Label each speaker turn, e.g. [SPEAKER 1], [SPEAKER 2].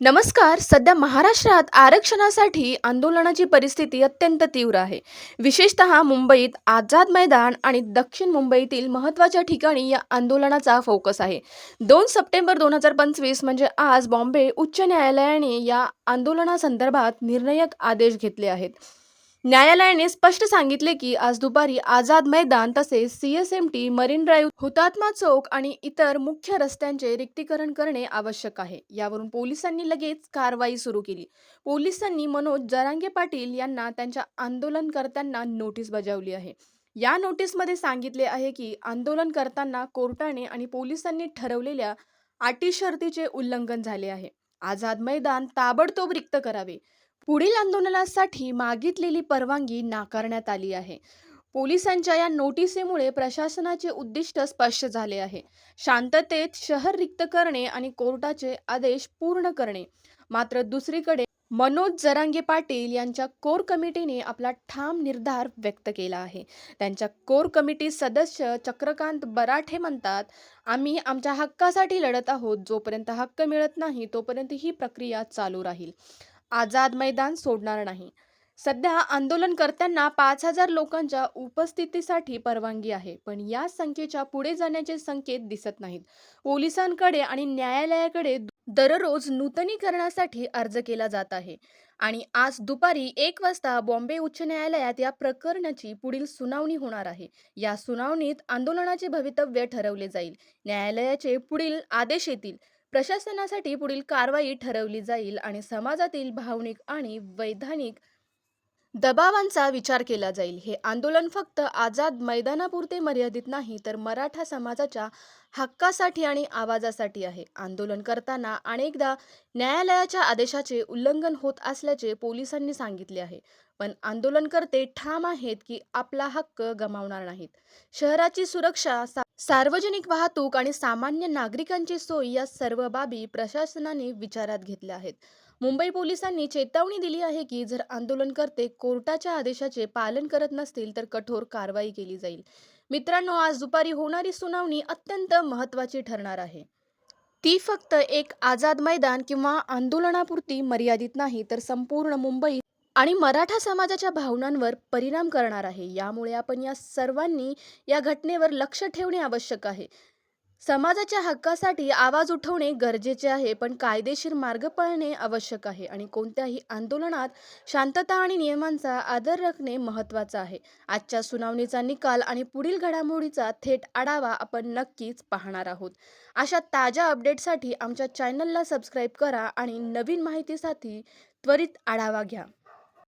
[SPEAKER 1] नमस्कार. सध्या महाराष्ट्रात आरक्षणासाठी आंदोलनाची परिस्थिती अत्यंत तीव्र आहे. विशेषतः मुंबईत आझाद मैदान आणि दक्षिण मुंबईतील महत्त्वाच्या ठिकाणी या आंदोलनाचा फोकस आहे. दोन सप्टेंबर दोन हजार पंचवीस म्हणजे आज बॉम्बे उच्च न्यायालयाने या आंदोलनासंदर्भात निर्णायक आदेश घेतले आहेत. न्यायालयाने स्पष्ट सांगितले की आज दुपारी आझाद मैदान तसेच CSMT marine drive Hutatma Chowk आणि इतर मुख्य रस्त्यांचे रिक्तीकरण करणे आवश्यक आहे. यावरून पोलिसांनी लगेच कारवाई सुरू केली. पोलिसांनी मनोज जरांगे पाटील यांना त्यांच्या आंदोलनकर्त्यांना नोटीस बजावली आहे. या नोटीसमध्ये सांगितले आहे की आंदोलन करताना कोर्टाने आणि पोलिसांनी ठरवलेल्या अटी शर्तीचे उल्लंघन झाले आहे. आझाद मैदान ताबडतोब रिक्त करावे. पुढील आंदोलनासाठी मागितलेली परवानगी नाकारण्यात आली आहे. पोलिसांच्या या नोटिसीमुळे प्रशासनाचे उद्दिष्ट स्पष्ट झाले आहे. शांततेत शहर रिक्त करणे आणि कोर्टाचे आदेश पूर्ण करणे. मात्र दुसरीकडे मनोज जरांगे पाटील यांच्या कोर कमिटीने आपला ठाम निर्धार व्यक्त केला आहे. त्यांच्या कोर कमिटी सदस्य चक्रकांत बराठे म्हणतात आम्ही आमच्या हक्कासाठी लढत आहोत. जोपर्यंत हक्क मिळत नाही तोपर्यंत ही प्रक्रिया चालू राहील. आझाद मैदान सोडणार नाही. सध्या आंदोलनकर्त्यांना पाच हजार लोकांच्या उपस्थितीसाठी परवानगी आहे पण या संख्येच्या पुढे जाण्याचे संकेत दिसत नाहीत. पोलिसांकडे आणि न्यायालयाकडे दररोज नूतनीकरणासाठी अर्ज केला जात आहे आणि आज दुपारी एक वाजता बॉम्बे उच्च न्यायालयात या प्रकरणाची पुढील सुनावणी होणार आहे. या सुनावणीत आंदोलनाचे भवितव्य ठरवले जाईल. न्यायालयाचे पुढील आदेश येतील. प्रशासनासाठी पुढील कारवाई ठरवली जाईल आणि समाजातील भावनिक आणि वैधानिक दबावांचा विचार केला जाईल. हे आंदोलन फक्त आझाद मैदानापुरते मर्यादित नाही तर मराठा समाजाच्या हक्कासाठी आणि आवाजासाठी आहे. आंदोलन करताना अनेकदा न्यायालयाच्या आदेशाचे उल्लंघन होत असल्याचे पोलिसांनी सांगितले आहे. पण आंदोलनकर्ते ठाम आहेत की आपला हक्क गमावणार नाहीत. शहराची सुरक्षा सा- सार्वजनिक वाहतूक आणि सामान्य नागरिकांची सोय या सर्व बाबी प्रशासनाने विचारात घेतल्या आहेत. मुंबई पोलिसांनी चेतावणी दिली आहे की जर आंदोलनकर्ते कोर्टाच्या आदेशाचे पालन करत नसतील तर कठोर कारवाई केली जाईल. मित्रांनो आज दुपारी होणारी सुनावणी अत्यंत महत्त्वाची ठरणार आहे. ती फक्त एक आझाद मैदान किंवा आंदोलनापुरती मर्यादित नाही तर संपूर्ण मुंबई आणि मराठा समाजाच्या भावनांवर परिणाम करणार आहे. यामुळे आपण या सर्वांनी या घटनेवर लक्ष ठेवणे आवश्यक आहे. समाजाच्या हक्कासाठी आवाज उठवणे गरजेचे आहे पण कायदेशीर मार्ग पाळणे आवश्यक आहे आणि कोणत्याही आंदोलनात शांतता आणि नियमांचा आदर राखणे महत्त्वाचं आहे. आजच्या सुनावणीचा निकाल आणि पुढील घडामोडीचा थेट आढावा आपण नक्कीच पाहणार आहोत. अशा ताज्या अपडेटसाठी आमच्या चॅनलला सबस्क्राईब करा आणि नवीन माहितीसाठी त्वरित आढावा घ्या.